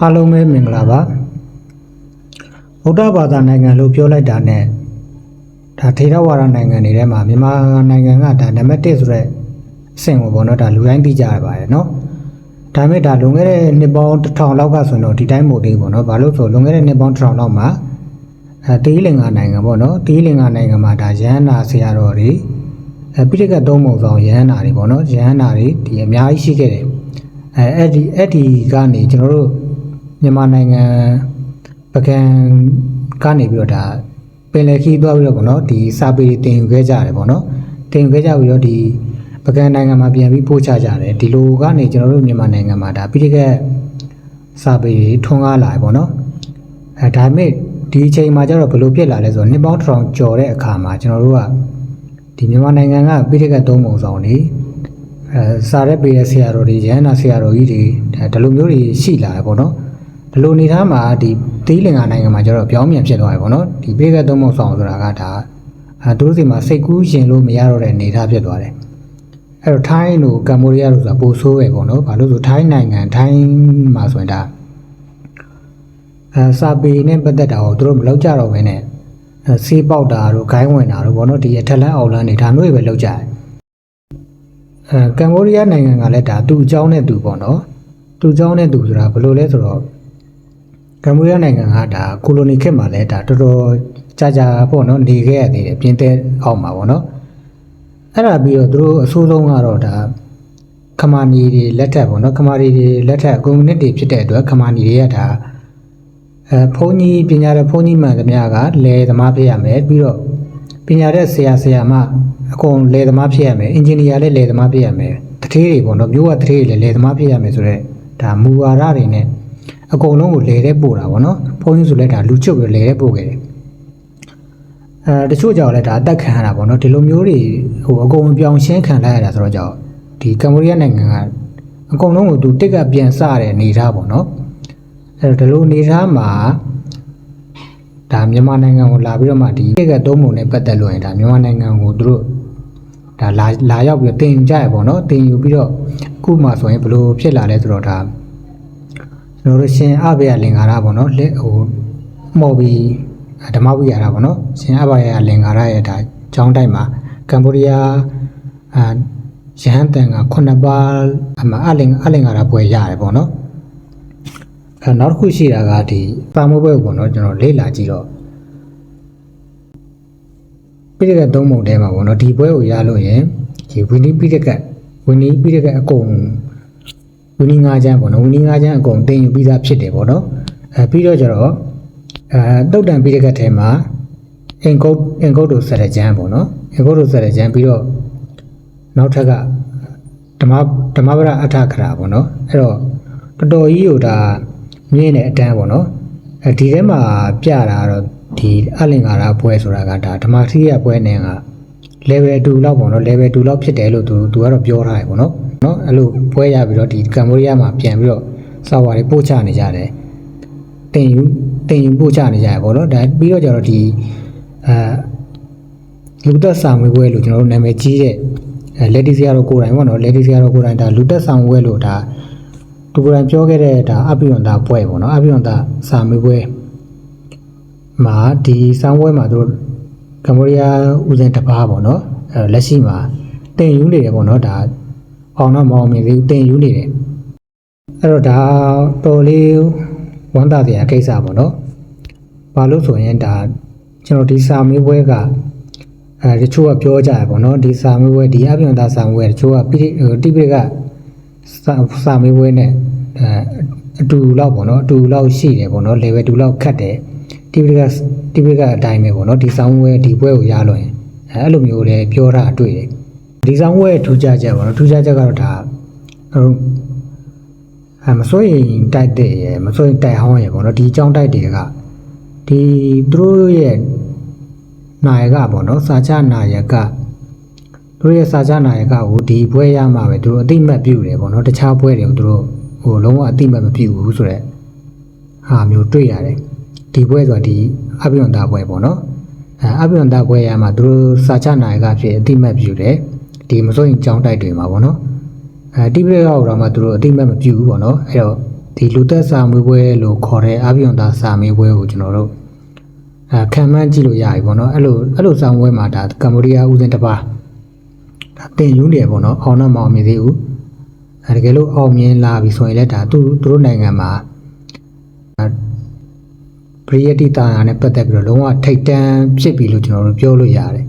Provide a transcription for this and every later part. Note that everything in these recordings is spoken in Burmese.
အားလုံးပဲမင်္ဂလာပါဗုဒ္ဓဘာသာနိုင်ငံလို့ပြောလိုက်တာနဲ့ဒါထေရဝါဒနိုင်ငံတွေထဲမှာမြန်မာနိုင်ငံကဒါနံပါတ်1ဆိုတဲ့အဆင့်ကိုပေါ့နော်ဒါလူတိုင်းသိကြရပါတယ်နော်ဒါပေမဲ့ဒါလွန်ခဲ့တဲ့နှစ်ပေါင်းတစ်ထောင်လောက်ကဆိုတော့ဒီတိုင်းမို့သေးပေါ့နော်ဘာလို့ဆိုလွန်ခဲ့တဲ့နှစ်ပေါင်းတစ်ထောင်လောက်မှာအဲတေးလင်္ကာနိုင်ငံပေါ့နော်တေးလင်္ကာနိုင်ငံမှာဒါရဟန္တာဆရာတော်တွေအဲပိဋကတ်သုံးပုံဆောင်ရဟန္တာတွေပေါ့နော်ရဟန္တာတွေဒီအများကြီးရှိခဲ့တယ်အဲအဲ့ဒီအဲ့ဒီကနေကျွန်တော်တို့ မြန်မာနိုင်ငံပကံကနေပြီးတော့ဒါပင်လယ်ခီးသွားပြီးတော့ဗောနော်ဒီစာပေတွေတင်ယူခဲ့ကြတယ်ဗောနော်တင်ယူခဲ့ကြပြီးတော့ဒီပကံနိုင်ငံမှာပြန်ပြီးပို့ချကြတယ်ဒီလိုကနေကျွန်တော်တို့မြန်မာနိုင်ငံမှာဒါပြီးတကက်စာပေတွေထွန်းကားလာတယ်ဗောနော်အဲဒါပေမဲ့ဒီအချိန်မှာကျတော့ဘယ်လိုဖြစ်လာလဲဆိုတော့နှစ်ပေါင်းတစ်ထောင်ကျော်တဲ့အခါမှာကျွန်တော်တို့ကဒီမြန်မာနိုင်ငံကပြီးတကက်သုံးပုံဆောင်နေအဲစာရက်ပေးတဲ့ဆရာတော်တွေရဟန္တာဆရာတော်ကြီးတွေဒါဒီလိုမျိုးတွေရှိလာတယ်ဗောနော် ဒီလိုအနေထားမှာဒီသေးလင်္ကာနိုင်ငံမှာကျတော့ပြောင်းပြန်ဖြစ်သွားပြီပေါ့နော်ဒီပေးကသုံးမဆောင်ဆိုတာကဒါအဲသူတို့စီမှာစိတ်ကူးရှင်လို့မရတော့တဲ့အနေထားဖြစ်သွားတယ်အဲ့တော့ထိုင်းတို့ကမ္ဘောဒီးယားတို့ဆိုတာပိုဆိုးပဲပေါ့နော်ဘာလို့ဆိုထိုင်းနိုင်ငံထိုင်းမှာဆိုရင်ဒါအဲစာပေနဲ့ပတ်သက်တာကိုသူတို့မလောက်ကြတော့ဘဲနဲ့အဲဆေးပေါက်တာတို့ဂိုင်းဝင်တာတို့ပေါ့နော်ဒီအထက်လန်းအောက်လန်းတွေဒါမျိုးတွေပဲလောက်ကြတယ်အဲကမ္ဘောဒီးယားနိုင်ငံကလည်းဒါသူ့အကြောင်းနဲ့သူပေါ့နော်သူ့အကြောင်းနဲ့သူဆိုတာဘယ်လိုလဲဆိုတော့ ကမ္ဘောဒီးယားနိုင်ငံကဒါကိုလိုနီခေတ်မှာလည်းဒါတော်တော်ကြာကြာပေါ့နော်နေခဲ့ရသေးတယ်ပြင်သစ်အောက်မှာပေါ့နော်အဲ့ဒါပြီးတော့သူတို့အဆိုးဆုံးကတော့ဒါခမာနီတွေလက်ထက်ပေါ့နော်ခမာနီတွေလက်ထက်ကွန်မြူနတီဖြစ်တဲ့အတွက်ခမာနီတွေကဒါအဲဘုန်းကြီးပညာတဲ့ဘုန်းကြီးမှန်သမျှကလယ်သမားဖြစ်ရမယ်ပြီးတော့ပညာတဲ့ဆရာဆရာမအကုန်လယ်သမားဖြစ်ရမယ်အင်ဂျင်နီယာလည်းလယ်သမားဖြစ်ရမယ်တထေးတွေပေါ့နော်မျိုးကတထေးတွေလည်းလယ်သမားဖြစ်ရမယ်ဆိုတော့ဒါမူဝါဒတွေနဲ့ အကုန်လုံးကိုလဲတဲ့ပို့တာဗောနော်ဘုန်းကြီးဆိုလဲဒါလူချုပ်ပြီးလဲတဲ့ပို့ခဲ့တယ်အဲတချို့ကြောင့်လဲဒါအသက်ခံရတာဗောနော်ဒီလိုမျိုးတွေဟိုအကုန်ပြောင်းရှင်းခံလိုက်ရတာဆိုတော့ကြောင့်ဒီကမ္ဘောဒီးယားနိုင်ငံကအကုန်လုံးကိုသူတစ်ကပြန်စတဲ့အနေထားဗောနော်အဲတော့ဒီလိုအနေထားမှာဒါမြန်မာနိုင်ငံကိုလာပြီးတော့မှဒီတစ်ကသုံးပုံနဲ့ပတ်သက်လို့ရင်ဒါမြန်မာနိုင်ငံကိုသူတို့ဒါလာလာရောက်ပြီးတင်ယူကြရဗောနော်တင်ယူပြီးတော့အခုမှဆိုရင်ဘယ်လိုဖြစ်လာလဲဆိုတော့ဒါ ကျွန်တော်တို့ရှင်အဘယလင်္ကာရပေါ့နော်လက်ဟိုမော်ဘီဓမ္မဝိဟာရပေါ့နော်ရှင်အဘယလင်္ကာရရဲ့ဒါကျောင်းတိုက်မှာကမ္ဘောဒီးယားအာရဟန်းတန်က9ပါးအမအလင်အလင်္ကာရပွဲရတယ်ပေါ့နော်အဲနောက်တစ်ခုရှိတာကဒီပါမပွဲပေါ့နော်ကျွန်တော်လေ့လာကြည့်တော့ပိဋကတ်သုံးပုံထဲမှာပေါ့နော်ဒီပွဲကိုရလို့ရင်ဒီဝီနီပိဋကတ်ဝီနီပိဋကတ်အကုန် ဝီနီငါးချမ်းပေါ့နော်ဝီနီငါးချမ်းအကုန်တင်ယူပြီးသားဖြစ်တယ်ပေါ့နော်အဲပြီးတော့ကျတော့အဲတုတ်တန်ပြီးတဲ့ကတ်ထဲမှာအင်ကုတ်အင်ကုတ်တို့ဆက်တဲ့ချမ်းပေါ့နော်အင်ကုတ်တို့ဆက်တဲ့ချမ်းပြီးတော့နောက်ထပ်ကဓမ္မဓမ္မပဒအထခရာပေါ့နော်အဲ့တော့တော်တော်ကြီးကိုဒါမြင်းတဲ့အတန်းပေါ့နော်အဲဒီထဲမှာပြတာကတော့ဒီအလင်္ကာရပွဲဆိုတာကဒါဓမ္မထီရပွဲနဲ့က level 2လောက်ပေါ့နော် level 2လောက်ဖြစ်တယ်လို့သူသူကတော့ပြောထားတယ်ပေါ့နော် နော်အဲ့လိုပွဲရပြီးတော့ဒီကမ္ဘောဒီးယားမှာပြန်ပြီးတော့စာဝါတွေပို့ချနေကြတယ်တင်ယူတင်ယူပို့ချနေကြရပေါ့နော်ဒါပြီးတော့ကျတော့ဒီအဲလူသက်စာမွေးပွဲလို့ကျွန်တော်တို့နာမည်ကြီးတဲ့အဲလက်ဒီစီယာတို့ကိုယ်တိုင်ပေါ့နော်လက်ဒီစီယာတို့ကိုယ်တိုင်ဒါလူသက်ဆောင်ပွဲလို့ဒါသူကိုယ်တိုင်ပြောခဲ့တဲ့ဒါအပိယွန်တာပွဲပေါ့နော်အပိယွန်တာစာမွေးပွဲမှာဒီစောင်းပွဲမှာသူတို့ကမ္ဘောဒီးယားဦးစင်တစ်ပါးပေါ့နော်အဲလက်ရှိမှာတင်ယူနေတယ်ပေါ့နော်ဒါ အောင်တော့မအောင်မြင်သေးဘူးတင်ယူနေတယ်အဲ့တော့ဒါတော်လေးဝမ်းသာစရာကိစ္စပေါ့နော်ဘာလို့ဆိုရင်ဒါကျွန်တော်ဒီစာမေးပွဲကအဲတချို့ကပြောကြရပေါ့နော်ဒီစာမေးပွဲဒီအပြည့်အသားစာမေးပွဲတချို့ကပိဋိတိပိဋကစာစာမေးပွဲနဲ့အဲအတူလောက်ပေါ့နော်အတူလောက်ရှိတယ်ပေါ့နော် level 2လောက်ခတ်တယ်တိပိဋကတိပိဋကအတိုင်းပဲပေါ့နော်ဒီဆောင်းပွဲဒီပွဲကိုရလို့ရင်အဲအဲ့လိုမျိုးလည်းပြောတာတွေ့တယ် ဒီဆောင်းပွဲထူးခြားချက်ပေါ့နော်ထူးခြားချက်ကတော့ဒါဟိုအဲမစိုးရင်တိုက်တဲ့ရယ်မစိုးရင်တိုက်ဟောင်းရယ်ပေါ့နော်ဒီအကြောင်းတိုက်တွေကဒီသူတို့ရဲ့နာယကပေါ့နော်စာချနာယကသူတို့ရဲ့စာချနာယကကိုဒီပွဲရမှာပဲသူတို့အတိမတ်ပြုတယ်ပေါ့နော်တခြားပွဲတွေကိုသူတို့ဟိုလုံးဝအတိမတ်မပြုဘူးဆိုတော့ဟာမျိုးတွေ့ရတယ်ဒီပွဲဆိုတာဒီအပိယွန်တာပွဲပေါ့နော်အဲအပိယွန်တာပွဲရမှာသူတို့စာချနာယကဖြစ်အတိမတ်ပြုတယ် ဒီမစိုးရင်ကြောင်းတိုက်တွေမှာပေါ့နော်အဲတိပိဋကရောက်တော့မှသူတို့အတိမတ်မပြုဘူးပေါ့နော်အဲ့တော့ဒီလူသက်စာမွေးပွဲလို့ခေါ်တဲ့အဘိယံသာစာမွေးပွဲကိုကျွန်တော်တို့အဲခံမှန်းကြည့်လို့ရပြီပေါ့နော်အဲ့လိုအဲ့လိုစာမွေးပွဲမှာဒါကမ္ဘောဒီးယားဦးစင်တစ်ပါးဒါတင်ယူနေတယ်ပေါ့နော်အောင်တော့မအောင်မြင်သေးဘူးအဲတကယ်လို့အောင်မြင်လာပြီဆိုရင်လည်းဒါသူသူတို့နိုင်ငံမှာပရိယတိတာယာနဲ့ပတ်သက်ပြီးတော့လုံးဝထိတ်တန့်ဖြစ်ပြီလို့ကျွန်တော်တို့ပြောလို့ရတယ်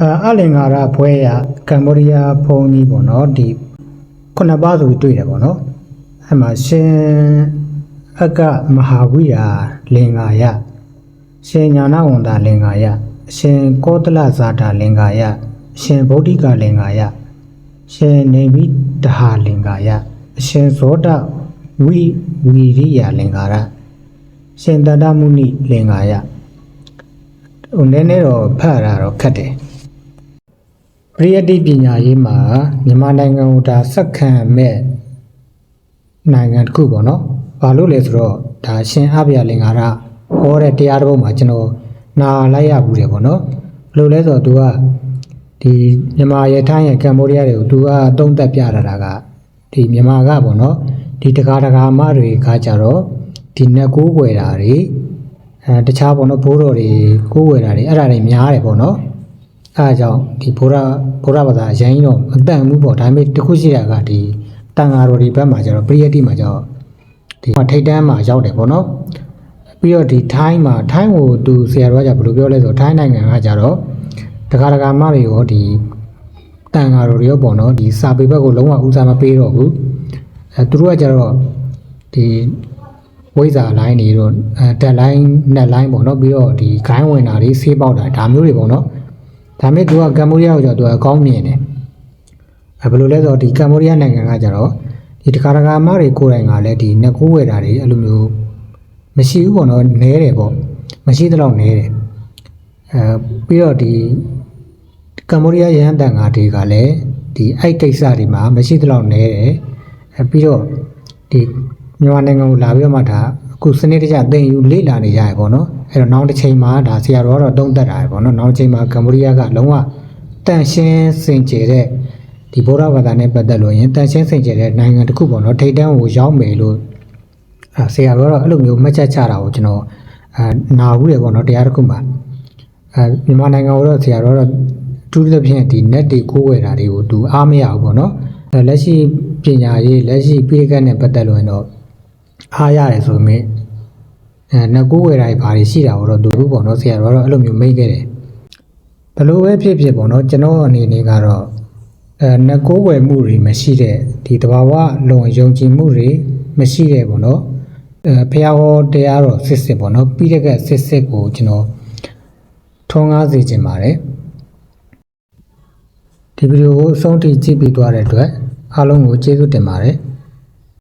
အာအလင်္ကာရဘွဲရကမ္ဘောဒီးယားဘုံကြီးပေါ့နော်ဒီခုနှစ်ပါးဆိုပြီးတွေ့တယ်ပေါ့နော်အဲ့မှာရှင်အကမဟာဝိရာလင်္ကာယရှင်ညာနာဝန္တာလင်္ကာယရှင်ကောသလဇာတာလင်္ကာယရှင်ဗုဒ္ဓိကလင်္ကာယရှင်နေမိတဟာလင်္ကာယရှင်ဇောတဝိဝီရိယလင်္ကာရရှင်တတ္တမုနိလင်္ကာယဟိုနည်းနည်းတော့ဖတ်ရတာတော့ခက်တယ် ပရိယတ္တိပညာရေးမှာမြန်မာနိုင်ငံကိုဒါဆက်ခံမဲ့နိုင်ငံတစ်ခုပေါ့နော်။ဘာလို့လဲဆိုတော့ဒါရှင်အဘယလင်္ကာရဟောတဲ့တရားတစ်ပုဒ်မှာကျွန်တော်နားလိုက်ရဘူးတယ်ပေါ့နော်။ဘယ်လိုလဲဆိုတော့ तू ကဒီမြန်မာရထိုင်းရကမ္ဘောဒီးယားတွေကို तू ကတုံးသက်ပြတာတာကဒီမြန်မာကပေါ့နော်။ဒီတကားတကာမတွေကကြတော့ဒီနက်ကိုးွယ်တာတွေအဲတခြားပေါ့နော်ဘိုးတော်တွေကိုးွယ်တာတွေအဲ့ဒါတွေများတယ်ပေါ့နော်။ အဲအကြောင်းဒီဘုရားဘုရားဘာသာအရင်တော့မတန်ဘူးပေါ့ဒါပေမဲ့တစ်ခုရှိတာကဒီတန်ဃာတော်ဒီဘက်မှာကျတော့ပရိယတ်တိမှာကျတော့ဒီထိတ်တန်းမှာရောက်တယ်ပေါ့နော်ပြီးတော့ဒီထိုင်းမှာထိုင်းကိုသူဆရာတော်ကဘယ်လိုပြောလဲဆိုတော့ထိုင်းနိုင်ငံကကျတော့တက္ကရာမတွေရောဒီတန်ဃာတော်တွေရောပေါ့နော်ဒီစာပေဘက်ကိုလုံးဝဦးစားမပေးတော့ဘူးအဲသူတို့ကကျတော့ဒီဝိဇာလိုင်းတွေတော့အဲတက်လိုင်းနက်လိုင်းပေါ့နော်ပြီးတော့ဒီဂိုင်းဝင်တာတွေဆေးပေါက်တာဒါမျိုးတွေပေါ့နော် ဒါပေမဲ့သူကကမ္ဘောဒီးယားကိုကျတော့သူကအကောင်းမြင်တယ်အဲဘယ်လိုလဲဆိုတော့ဒီကမ္ဘောဒီးယားနိုင်ငံကကျတော့ဒီတခါတခါမတွေကိုယ်တိုင်ကလည်းဒီနှစ်ကိုးဝယ်တာတွေအဲ့လိုမျိုးမရှိဘူးပေါ့နော်နဲတယ်ပေါ့မရှိသလောက်နဲတယ်အဲပြီးတော့ဒီကမ္ဘောဒီးယားရဟန်းတန်ဃာတွေကလည်းဒီအဲ့ကိစ္စတွေမှာမရှိသလောက်နဲတယ်အဲပြီးတော့ဒီမြန်မာနိုင်ငံကိုလာပြီးတော့မှဒါအခုစနစ်တကျသင်ယူလေ့လာနေကြရပေါ့နော် အဲ့တော့နောက်တစ်ချိန်မှာဒါဆရာတော်ကတော့တုံးသက်တာပဲပေါ့နော်နောက်တစ်ချိန်မှာကမ္ဘောဒီးယားကလုံးဝတန်ရှင်းစင်ကြယ်တဲ့ဒီဗုဒ္ဓဘာသာနဲ့ပတ်သက်လို့ရင်တန်ရှင်းစင်ကြယ်တဲ့နိုင်ငံတစ်ခုပေါ့နော်ထိပ်တန်းကိုရောက်မယ်လို့အဲဆရာတော်ကတော့အဲ့လိုမျိုးမှတ်ချက်ချတာကိုကျွန်တော်အဲနာဘူးတယ်ပေါ့နော်တရားတစ်ခုမှာအဲမြန်မာနိုင်ငံကိုတော့ဆရာတော်ကတော့တူးသဖြင့်ဒီ net တွေကိုးဝယ်တာတွေကိုသူအားမရဘူးပေါ့နော်အဲလက်ရှိပညာရေးလက်ရှိပြည်ကတ်နဲ့ပတ်သက်လို့ရင်တော့အားရတယ်ဆိုပေမဲ့ အဲငကိုးဝယ်တာတွေဘာတွေရှိတာကိုတော့သူတို့ပေါ့နော်ဆရာတော်ကတော့အဲ့လိုမျိုးမိတ်ခဲ့တယ်ဘလို့ပဲဖြစ်ဖြစ်ပေါ့နော်ကျွန်တော်အနေနဲ့ကတော့အဲငကိုးဝယ်မှုတွေမရှိတဲ့ဒီတဘာဝလွန်ယုံကြည်မှုတွေမရှိတဲ့ပေါ့နော်အဲဖះဟောတရားတော်စစ်စစ်ပေါ့နော်ပြီးတဲ့ကစစ်စစ်ကိုကျွန်တော်ထုံးကားစေချင်ပါတယ်ဒီဗီဒီယိုကိုအဆုံးထိကြည့်ပြီးသွားတဲ့အတွက်အားလုံးကိုကျေးဇူးတင်ပါတယ်